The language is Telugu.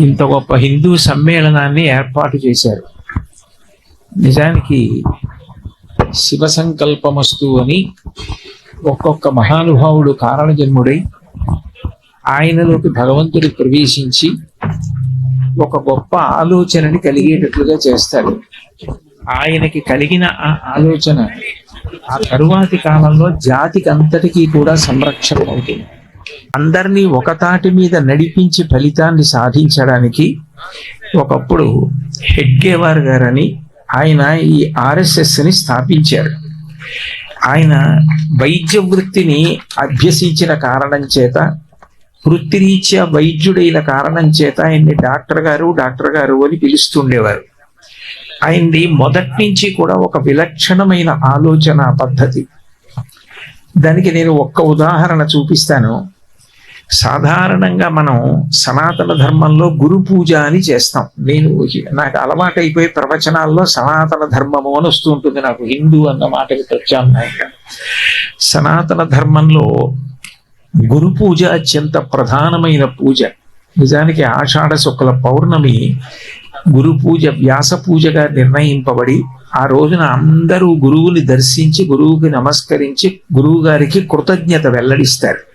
ఇంత గొప్ప హిందూ సమ్మేళనాన్ని ఏర్పాటు చేశారు. నిజానికి శివ సంకల్పమస్తు అని ఒక్కొక్క మహానుభావుడు కారణజన్ముడై ఆయనలోకి భగవంతుడు ప్రవేశించి ఒక గొప్ప ఆలోచనని కలిగేటట్లుగా చేస్తాడు. ఆయనకి కలిగిన ఆ ఆలోచన ఆ తరువాతి కాలంలో జాతికి అంతటికీ కూడా సంరక్షణ అవుతుంది. అందరినీ ఒకతాటి మీద నడిపించి ఫలితాన్ని సాధించడానికి ఒకప్పుడు హెడ్గేవార్ గారని ఆయన ఈ ఆర్ఎస్ఎస్ని స్థాపించారు. ఆయన వైద్య వృత్తిని అభ్యసించిన కారణం చేత వృత్తిరీత్యా వైద్యుడైన కారణం చేత ఆయన్ని డాక్టర్ గారు డాక్టర్ గారు అని పిలుస్తుండేవారు. ఆయన్ని మొదటి నుంచి కూడా ఒక విలక్షణమైన ఆలోచన పద్ధతి. దానికి నేను ఒక్క ఉదాహరణ చూపిస్తాను. సాధారణంగా మనం సనాతన ధర్మంలో గురు పూజ అని చేస్తాం. నేను నాకు అలవాటైపోయి ప్రవచనాల్లో సనాతన ధర్మము అని వస్తూ ఉంటుంది. నాకు హిందూ అన్న మాటకి ప్రత్యామ్నాయంగా సనాతన ధర్మంలో గురు పూజ అత్యంత ప్రధానమైన పూజ. నిజానికి ఆషాఢ శుక్ల పౌర్ణమి గురు పూజ వ్యాస పూజగా నిర్ణయింపబడి ఆ రోజున అందరూ గురువుని దర్శించి గురువుకి నమస్కరించి గురువు గారికి కృతజ్ఞత వెల్లడిస్తారు.